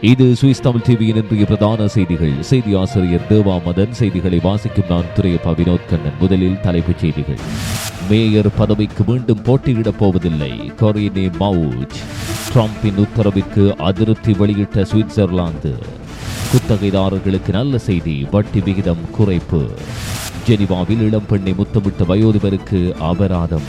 இது சுவிஸ் தமிழ் டிவியின் இன்றைய பிரதான செய்திகள். செய்தி ஆசிரியர் தேவா மதன் செய்திகளை வாசிக்கும் நான் துறையப்பா வினோத் கண்ணன். முதலில் தலைப்புச் செய்திகள். மேயர் பதவிக்கு மீண்டும் போட்டியிடப் போவதில்லை. கொரினே மவுஜ் ட்ரம்பின் உத்தரவிற்கு அதிருப்தி வெளியிட்ட சுவிட்சர்லாந்து. குத்தகைதாரர்களுக்கு நல்ல செய்தி வட்டி விகிதம் குறைப்பு. ஜெனிவாவில் இளம் பெண்ணை முத்தமிட்ட வயோதிபருக்கு அபராதம்.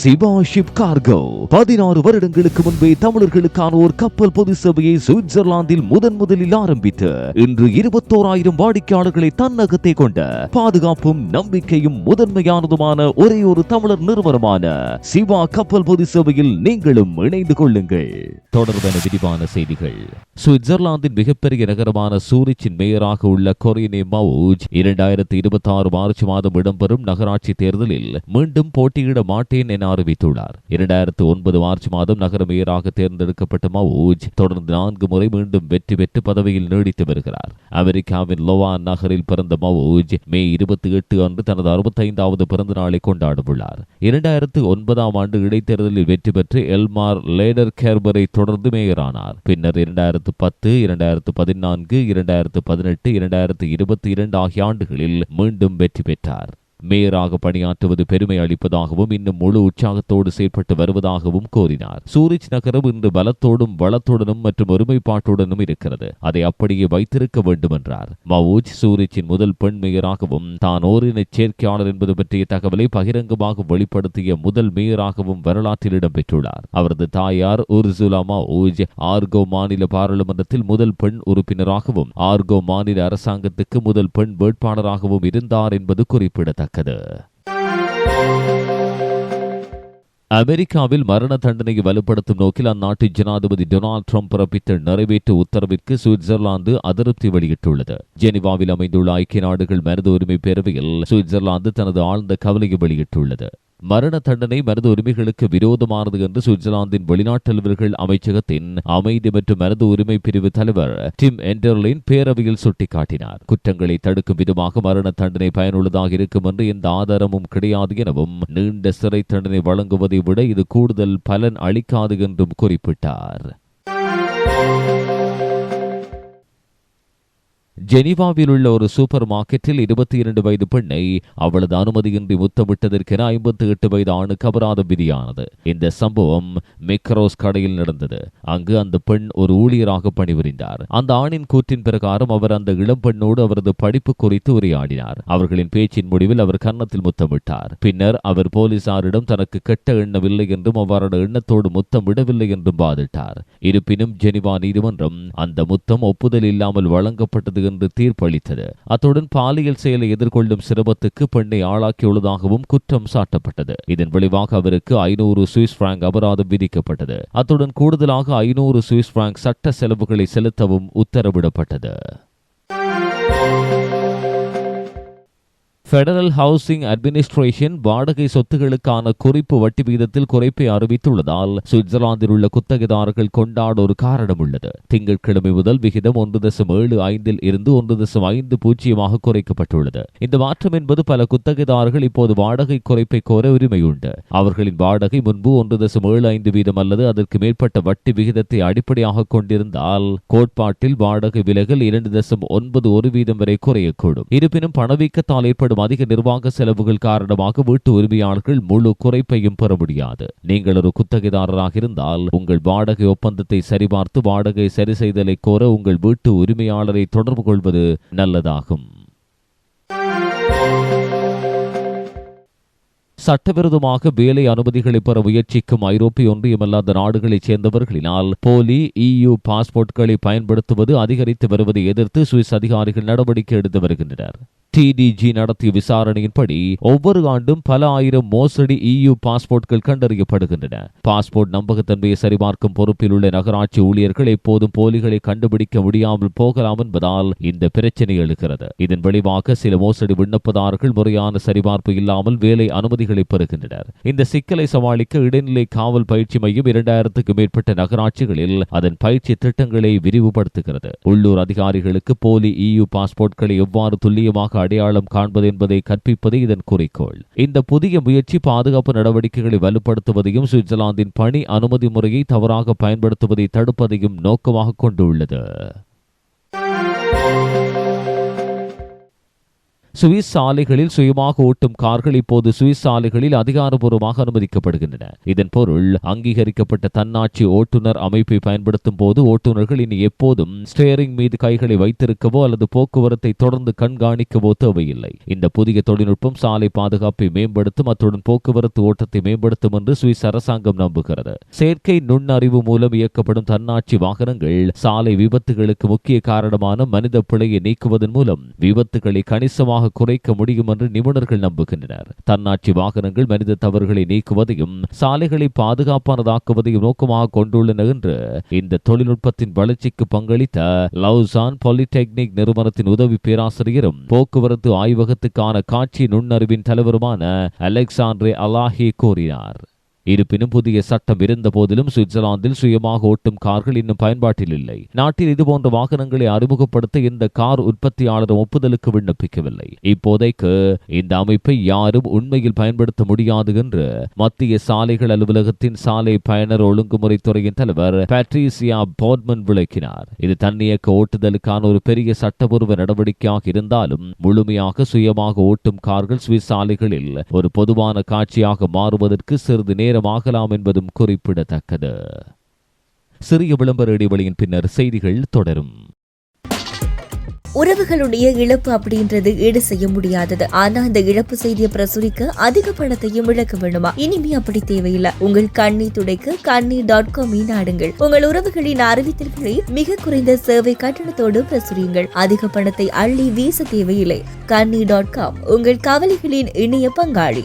சிவா ஷிப் கார்கோ பதினாறு வருடங்களுக்கு முன்பே தமிழர்களுக்கான ஒரு கப்பல் பொது சேவையை சுவிட்சர்லாந்தில் முதன் முதலில் ஆரம்பித்து இன்று இருபத்தோராயிரம் வாடிக்கையாளர்களை தன்னகத்தை கொண்ட பாதுகாப்பும் நம்பிக்கையும் முதன்மையானதுமான ஒரே ஒரு தமிழர் நிறுவனமான சிவா கப்பல் பொது சேவையில் நீங்களும் இணைந்து கொள்ளுங்கள். தொடர்பான விரிவான செய்திகள். சுவிட்சர்லாந்தின் மிகப்பெரிய நகரமான சூரிச்சின் மேயராக உள்ள கொரியனே மவுஜ் இரண்டாயிரத்தி இருபத்தி ஆறு மார்ச் மாதம் இடம்பெறும் நகராட்சி தேர்தலில் மீண்டும் போட்டியிட மாட்டேன் என அறிவித்துள்ளார். இரண்டாயிரத்து ஒன்பது மார்ச் மாதம் நகர மேயராக தேர்ந்தெடுக்கப்பட்ட மவுஜ் தொடர்ந்து நான்கு முறை மீண்டும் வெற்றி பெற்று பதவியில் நீடித்து வருகிறார். அமெரிக்காவின் லோவான் நகரில் பிறந்த மவுஜ் மே இருபத்தி எட்டு அன்று தனது அறுபத்தைந்தாவது பிறந்த நாளை கொண்டாடவுள்ளார். இரண்டாயிரத்து ஒன்பதாம் ஆண்டு இடைத்தேர்தலில் வெற்றி பெற்று எல்மார் லேடர் கேர்பரை தொடர்ந்து மேயரானார். பின்னர் இரண்டாயிரத்து பத்து இரண்டாயிரத்து பதினான்கு இரண்டாயிரத்து பதினெட்டு இரண்டாயிரத்து இருபத்தி இரண்டு ஆகிய ஆண்டுகளில் மீண்டும் வெற்றி பெற்றார். மேயராக பணியாற்றுவது பெருமை அளிப்பதாகவும் இன்னும் முழு உற்சாகத்தோடு செயற்பட்டு வருவதாகவும் கூறினார். சூரிச் நகரம் இன்று பலத்தோடும் வளத்துடனும் மற்றும் ஒருமைப்பாட்டுடனும் இருக்கிறது. அதை அப்படியே வைத்திருக்க வேண்டும் என்றார் மவுஜ் சூரிச்சின் முதல் பெண் மேயராகவும் தான் ஓரின சேர்க்கையாளர் என்பது பற்றிய தகவலை பகிரங்கமாக வெளிப்படுத்திய முதல் மேயராகவும் வரலாற்றில் இடம்பெற்றுள்ளார். அவரது தாயார் உர்சுலா மவுஜ் ஆர்கோ மாநில பாராளுமன்றத்தில் முதல் பெண் உறுப்பினராகவும் ஆர்கோ மாநில அரசாங்கத்துக்கு முதல் பெண் வேட்பாளராகவும் இருந்தார் என்பது குறிப்பிடத்தக்கது. அமெரிக்காவில் மரண தண்டனையை வலுப்படுத்தும் நோக்கில் அந்நாட்டு ஜனாதிபதி டொனால்டு ட்ரம்ப் பிறப்பித்த நிறைவேற்று உத்தரவிற்கு சுவிட்சர்லாந்து அதிருப்தி வெளியிட்டுள்ளது. ஜெனிவாவில் அமைந்துள்ள ஐக்கிய நாடுகள் மனித உரிமை பேரவையில் சுவிட்சர்லாந்து தனது ஆழ்ந்த கவலையை வெளியிட்டுள்ளது. மரண தண்டனை மனித உரிமைகளுக்கு விரோதமானது என்று சுவிட்சர்லாந்தின் வெளிநாட்டலுவர்கள் அமைச்சகத்தின் அமைதி மற்றும் மனித உரிமை பிரிவு தலைவர் டிம் என்டர்லின் பேரவையில் சுட்டிக்காட்டினார். குற்றங்களை தடுக்கும் விதமாக மரண தண்டனை பயனுள்ளதாக இருக்கும் என்று எந்த ஆதாரமும் கிடையாது எனவும் நீண்ட சிறை தண்டனை வழங்குவதை விட இது கூடுதல் பலன் அளிக்காது என்றும் குறிப்பிட்டார். ஜெனிவாவில் உள்ள ஒரு சூப்பர் மார்க்கெட்டில் இருபத்தி இரண்டு வயது பெண்ணை அவளது அனுமதியின்றி முத்தமிட்டதற்கென ஐம்பத்தி எட்டு வயது ஆணுக்கு அபராதம் விதியானது. இந்த சம்பவம் மெக்ரோஸ் கடையில் நடந்தது. அங்கு அந்த பெண் ஒரு ஊழியராக பணிபுரிந்தார். அந்த ஆணின் கூற்றின் பிரகாரம் அவர் அந்த இளம் பெண்ணோடு அவரது படிப்பு குறித்து உரையாடினார். அவர்களின் பேச்சின் முடிவில் அவர் கன்னத்தில் முத்தமிட்டார். பின்னர் அவர் போலீசாரிடம் தனக்கு கெட்ட எண்ணவில்லை என்றும் அவரது எண்ணத்தோடு முத்தமிடவில்லை என்றும் வாதிட்டார். இருப்பினும் ஜெனிவா நீதிமன்றம் அந்த முத்தம் ஒப்புதல் இல்லாமல் வழங்கப்பட்டது என்று தீர்ப்பளித்தது. அத்துடன் பாலியல் செயலை எதிர்கொள்ளும் சிரமத்துக்கு பெண்ணை ஆளாக்கியுள்ளதாகவும் குற்றம் சாட்டப்பட்டது. இதன் விளைவாக அவருக்கு ஐநூறு சுவிஸ் பிராங்க் அபராதம் விதிக்கப்பட்டது. அத்துடன் கூடுதலாக ஐநூறு சுவிஸ் பிராங்க் சட்ட செலவுகளை செலுத்தவும் உத்தரவிடப்பட்டது. ஃபெடரல் ஹவுசிங் அட்மினிஸ்ட்ரேஷன் வாடகை சொத்துகளுக்கான குறிப்பு வட்டி விகிதத்தில் குறைப்பை அறிவித்துள்ளதால் சுவிட்சர்லாந்தில் உள்ள குத்தகைதாரர்கள் கொண்டாட ஒரு காரணம் உள்ளது. திங்கட்கிழமை முதல் விகிதம் ஒன்று தசம் ஏழு ஐந்தில் இருந்து ஒன்று தசம் ஐந்து பூஜ்ஜியமாக குறைக்கப்பட்டுள்ளது. இந்த மாற்றம் என்பது பல குத்தகைதாரர்கள் இப்போது வாடகை குறைப்பை கோர உரிமை உண்டு அவர்களின் வாடகை முன்பு ஒன்று தசம் ஏழு ஐந்து வீதம் அல்லது அதற்கு மேற்பட்ட வட்டி விகிதத்தை அடிப்படையாக கொண்டிருந்தால் கோட்பாட்டில் வாடகை விலகல் இரண்டு தசம் ஒன்பது ஒரு வீதம் வரை குறையக்கூடும். இருப்பினும் பணவீக்கத்தால் ஏற்படும் அதிக நிர்வாக செலவுகள் காரணமாக வீட்டு உரிமையாளர்கள் முழு குறைப்பையும் பெற முடியாது. நீங்கள் ஒரு குத்தகைதாரராக இருந்தால் உங்கள் வாடகை ஒப்பந்தத்தை சரிபார்த்து வாடகை சரி செய்தலை கோர உங்கள் வீட்டு உரிமையாளரை தொடர்பு கொள்வது நல்லதாகும். சட்டவிரோதமாக வேலை அனுமதிகளை பெற முயற்சிக்கும் ஐரோப்பிய ஒன்றியமல்லாத நாடுகளைச் சேர்ந்தவர்களினால் போலி இயு பாஸ்போர்ட்களை பயன்படுத்துவது அதிகரித்து வருவதை எதிர்த்து சுவிஸ் அதிகாரிகள் நடவடிக்கை எடுத்து வருகின்றனர். டிடிஜி நடத்திய விசாரணையின்படி ஒவ்வொரு ஆண்டும் பல ஆயிரம் மோசடி இயு பாஸ்போர்ட்கள் கண்டறியப்படுகின்றன. பாஸ்போர்ட் நம்பகத்தன்மையை சரிபார்க்கும் பொறுப்பில் உள்ள நகராட்சி ஊழியர்கள் எப்போதும் போலிகளை கண்டுபிடிக்க முடியாமல் போகலாம் என்பதால் இந்த பிரச்சனை எழுகிறது. இதன் விளைவாக சில மோசடி விண்ணப்பதாரர்கள் முறையான சரிபார்ப்பு இல்லாமல் வேலை அனுமதிகளை பெறுகின்றனர். இந்த சிக்கலை சமாளிக்க இடைநிலை காவல் பயிற்சி மையம் இரண்டாயிரத்துக்கு மேற்பட்ட நகராட்சிகளில் அதன் பயிற்சி திட்டங்களை விரிவுபடுத்துகிறது. உள்ளூர் அதிகாரிகளுக்கு போலி இயு பாஸ்போர்ட்களை எவ்வாறு துல்லியமாக அடையாளம் காண்பது என்பதை கற்பிப்பது இதன் குறிக்கோள். இந்த புதிய முயற்சி பாதுகாப்பு நடவடிக்கைகளை வலுப்படுத்துவதையும் சுவிட்சர்லாந்தின் பணி அனுமதி முறையை தவறாக பயன்படுத்துவதை தடுப்பதையும் நோக்கமாக கொண்டுள்ளது. சுவிஸ் சாலைகளில் சுயமாக ஓட்டும் கார்கள் இப்போது சுவிஸ் சாலைகளில் அதிகாரப்பூர்வமாக அனுமதிக்கப்படுகின்றன. இதன் பொருள் அங்கீகரிக்கப்பட்ட தன்னாட்சி ஓட்டுநர் அமைப்பை பயன்படுத்தும் போது ஓட்டுநர்கள் இனி எப்போதும் ஸ்டேரிங் மீது கைகளை வைத்திருக்கவோ அல்லது போக்குவரத்தை தொடர்ந்து கண்காணிக்கவோ தேவையில்லை. இந்த புதிய தொழில்நுட்பம் சாலை பாதுகாப்பை மேம்படுத்தும் அத்துடன் போக்குவரத்து ஓட்டத்தை மேம்படுத்தும் என்று சுவிஸ் அரசாங்கம் நம்புகிறது. செயற்கை நுண்ணறிவு மூலம் இயக்கப்படும் தன்னாட்சி வாகனங்கள் சாலை விபத்துகளுக்கு முக்கிய காரணமான மனித பிழையை நீக்குவதன் மூலம் விபத்துகளை கணிசமாக குறைக்க முடியும் என்று நிபுணர்கள் நம்புகின்றனர். தன்னாட்சி வாகனங்கள் மனித தவறுகளை நீக்குவதையும் சாலைகளை பாதுகாப்பானதாக்குவதையும் நோக்கமாக கொண்டுள்ளன என்று இந்த தொழில்நுட்பத்தின் வளர்ச்சிக்கு பங்களித்த லவ்சான் பாலிடெக்னிக் நிறுவனத்தின் உதவி பேராசிரியரும் போக்குவரத்து ஆய்வகத்துக்கான காட்சி நுண்ணறிவின் தலைவருமான அலெக்சாண்ட்ரே அலாஹி கூறினார். இருப்பினும் புதிய சட்டம் இருந்த போதிலும் சுவிட்சர்லாந்தில் சுயமாக ஓட்டும் கார்கள் இன்னும் பயன்பாட்டில் இல்லை. நாட்டில் இதுபோன்ற வாகனங்களை அறிமுகப்படுத்த இந்த கார் உற்பத்தியாளர் ஒப்புதலுக்கு விண்ணப்பிக்கவில்லை. இப்போதைக்கு இந்த அமைப்பை யாரும் உண்மையில் பயன்படுத்த முடியாது என்று மத்திய சாலைகள் அலுவலகத்தின் சாலை பயனர் ஒழுங்குமுறை துறையின் தலைவர் பேட்ரிசியா போர்ட்மன் விளக்கினார். இது தன்னியக்க ஓட்டுதலுக்கான ஒரு பெரிய சட்டபூர்வ நடவடிக்கையாக இருந்தாலும் முழுமையாக சுயமாக ஓட்டும் கார்கள் சுவிஸ் சாலைகளில் ஒரு பொதுவான காட்சியாக மாறுவதற்கு சிறிது நேரம் ஆகலாம் என்பதும் குறிப்பிடத்தக்கது. சிறிய விளம்பர இடைவெளியின் பின்னர் செய்திகள் தொடரும். உறவுகளுடைய இழப்பு அப்படின்றது ஈடு செய்ய முடியாதது. ஆனா அந்த இழப்பு செய்தியை பிரசுரிக்க அதிக பணத்தையும் இழக்க வேண்டுமா? இனிமே அப்படி தேவையில்லை. உங்கள் கண்ணி துடைக்க கண்ணி டாட் காம் நாடுங்கள் உங்கள் உறவுகளின் அறிவித்தல்களை மிக குறைந்த சேவை கட்டணத்தோடு பிரசுரியுங்கள். அதிக பணத்தை அள்ளி வீச தேவையில்லை. கண்ணி டாட் காம் உங்கள் கவலைகளின் இணைய பங்காளி.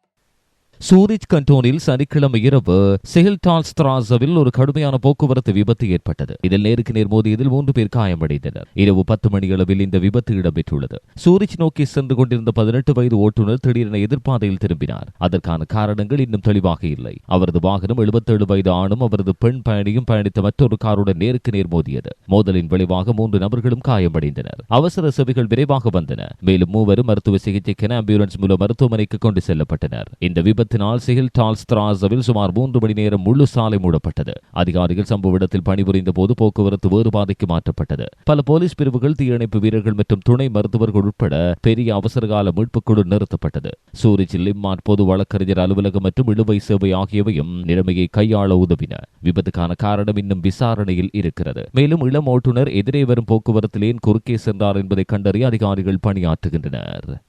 சூரிச் கண்டோனில் சனிக்கிழமை இரவு செஹில்டால் ஸ்திராசவில் ஒரு கடுமையான போக்குவரத்து விபத்து ஏற்பட்டது. இதில் நேருக்கு நேர் மோதியதில் மூன்று பேர் காயமடைந்தனர். இரவு பத்து மணி அளவில் இந்த விபத்து இடம்பெற்றுள்ளது. சூரிச் நோக்கி சென்று கொண்டிருந்த பதினெட்டு வயது ஓட்டுநர் திடீரென எதிர்ப்பாதையில் திரும்பினார். அதற்கான காரணங்கள் இன்னும் தெளிவாக இல்லை. அவரது வாகனம் எழுபத்தேழு வயது ஆணும் அவரது பெண் பயணியும் பயணித்த மற்றொரு காருடன் நேருக்கு நேர் மோதியது. மோதலின் விளைவாக மூன்று நபர்களும் காயமடைந்தனர். அவசர சேவைகள் விரைவாக வந்தன. மேலும் மூவரும் மருத்துவ சிகிச்சைக்கென ஆம்புலன்ஸ் மூலம் மருத்துவமனைக்கு கொண்டு செல்லப்பட்டனர். இந்த விபத்து விபத்தினால் சிகில் டால்ஸ் திராசவில் சுமார் மூன்று மணி நேரம் முழு சாலை மூடப்பட்டது. அதிகாரிகள் சம்பவ இடத்தில் பணிபுரிந்த போது போக்குவரத்து வேறுபாதைக்கு மாற்றப்பட்டது. பல போலீஸ் பிரிவுகள் தீயணைப்பு வீரர்கள் மற்றும் துணை மருத்துவர்கள் உட்பட பெரிய அவசரகால மீட்புக் குழு நிறுத்தப்பட்டது. சூரிச் லிம்மாட் பொது வழக்கறிஞர் அலுவலகம் மற்றும் இழுவை சேவை ஆகியவையும் நிலைமையை கையாள உதவின. விபத்துக்கான காரணம் இன்னும் விசாரணையில் இருக்கிறது. மேலும் இளம் ஓட்டுநர் எதிரே வரும் போக்குவரத்திலேன் குறுக்கே சென்றார் என்பதை கண்டறிய அதிகாரிகள் பணியாற்றுகின்றனர்.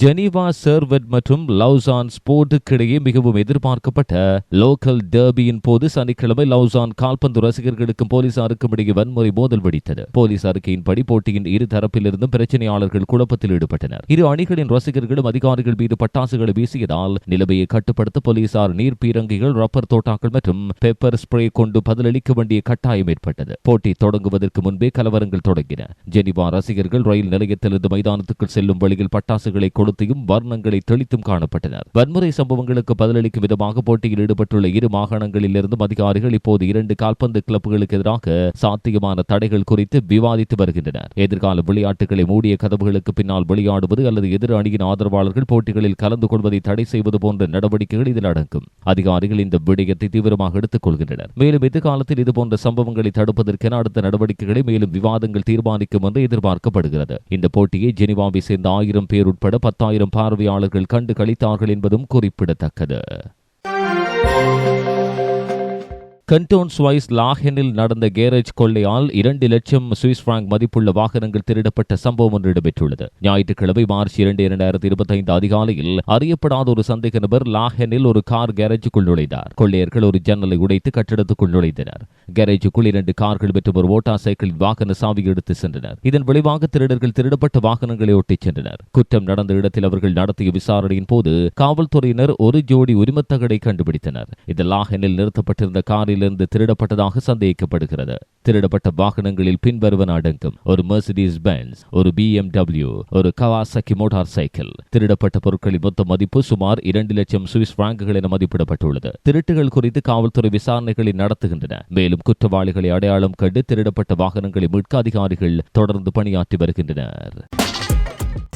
ஜெனீவா சர்வெட் மற்றும் லவுசான் ஸ்போர்ட்டுக்கிடையே மிகவும் எதிர்பார்க்கப்பட்ட லோக்கல் டர்பியின் போது சனிக்கிழமை லவுசான் கால்பந்து ரசிகர்களுக்கும் போலீசாருக்கும் இடையே வன்முறை மோதல் வெடித்தது. போலீஸ் அறிக்கையின்படி போட்டியின் இரு தரப்பிலிருந்தும் பிரச்சனையாளர்கள் குழப்பத்தில் ஈடுபட்டனர். இரு அணிகளின் ரசிகர்களும் அதிகாரிகள் மீது பட்டாசுகளை வீசியதால் நிலைமையை கட்டுப்படுத்த போலீசார் நீர் பீரங்கிகள் ரப்பர் தோட்டாக்கள் மற்றும் பெப்பர் ஸ்ப்ரே கொண்டு பதிலளிக்க வேண்டிய கட்டாயம் ஏற்பட்டது. போட்டி தொடங்குவதற்கு முன்பே கலவரங்கள் தொடங்கின. ஜெனிவா ரசிகர்கள் ரயில் நிலையத்திலிருந்து மைதானத்துக்குள் செல்லும் வழியில் பட்டாசுகளை கொளுத்தியும் வர்ணங்களை தெளித்தும் காணப்பட்டனர். வன்முறை சம்பவங்களுக்கு பதிலளிக்கும் விதமாக போட்டியில் ஈடுபட்டுள்ள இரு மாகாணங்களிலிருந்தும் அதிகாரிகள் இப்போது இரண்டு கால்பந்து கிளப்புகளுக்கு எதிராக சாத்தியமான தடைகள் குறித்து விவாதித்து வருகின்றனர். எதிர்கால விளையாட்டுகளை மூடிய கதவுகளுக்கு பின்னால் விளையாடுவது அல்லது எதிர் அணியின் ஆதரவாளர்கள் போட்டிகளில் கலந்து கொள்வதை தடை செய்வது போன்ற நடவடிக்கைகள் இதில் அடங்கும். அதிகாரிகள் இந்த விடயத்தை தீவிரமாக எடுத்துக் கொள்கின்றனர். மேலும் எதிர்காலத்தில் இதுபோன்ற சம்பவங்களை தடுப்பதற்கென அடுத்த நடவடிக்கைகளை மேலும் விவாதங்கள் தீர்மானிக்கும் என்று எதிர்பார்க்கப்படுகிறது. இந்த போட்டியை ஜெனிவாவை சேர்ந்த ஆயிரம் பேர் உட்பட பத்தாயிரம் பார்வையாளர்கள் கண்டு கழித்தார்கள் என்பதும் குறிப்பிடத்தக்கது. கன்டோன் ஸ்வைஸ் லாஹெனில் நடந்த கேரேஜ் கொள்ளையால் இரண்டு லட்சம் சுவிஸ் பிராங்க் மதிப்புள்ள வாகனங்கள் திருடப்பட்ட சம்பவம் ஒன்று இடம்பெற்றுள்ளது. ஞாயிற்றுக்கிழமை மார்ச் இரண்டு இரண்டாயிரத்தி இருபத்தைந்து அதிகாலையில் அறியப்படாத ஒரு சந்தேக நபர் லாஹெனில் ஒரு கார் கேரேஜுக்குள் நுழைந்தார். கொள்ளையர்கள் ஒரு ஜன்னலை உடைத்து கட்டிடத்துக்குள் நுழைந்தனர். கேரேஜுக்குள் இரண்டு கார்கள் மற்றும் ஒரு மோட்டார் சைக்கிள் வாகன சாவி எடுத்து சென்றனர். இதன் விளைவாக திருடர்கள் திருடப்பட்ட வாகனங்களை ஒட்டிச் சென்றனர். குற்றம் நடந்த இடத்தில் அவர்கள் நடத்திய விசாரணையின் போது காவல்துறையினர் ஒரு ஜோடி உரிமத்தகடை கண்டுபிடித்தனர். இது லாஹெனில் நிறுத்தப்பட்டிருந்த காரில் இருந்து திருடப்பட்டதாக சந்தேகிக்கப்படுகிறது. திருடப்பட்ட வாகனங்களில் பின்வருவன அடங்கும் ஒரு மெர்சிடிஸ் பென்ஸ் ஒரு பிஎம்டபிள்யூ ஒரு கவாசக்கி மோட்டார் சைக்கிள் திருடப்பட்ட பொருட்களின் மொத்த மதிப்பு சுமார் இரண்டு லட்சம் சுவிஸ் பிராங்குகள் என மதிப்பிடப்பட்டுள்ளது. திருட்டுகள் குறித்து காவல்துறை விசாரணைகளை நடத்துகின்றன. மேலும் குற்றவாளிகளை அடையாளம் கண்டு திருடப்பட்ட வாகனங்களை மீட்க அதிகாரிகள் தொடர்ந்து பணியாற்றி வருகின்றனர்.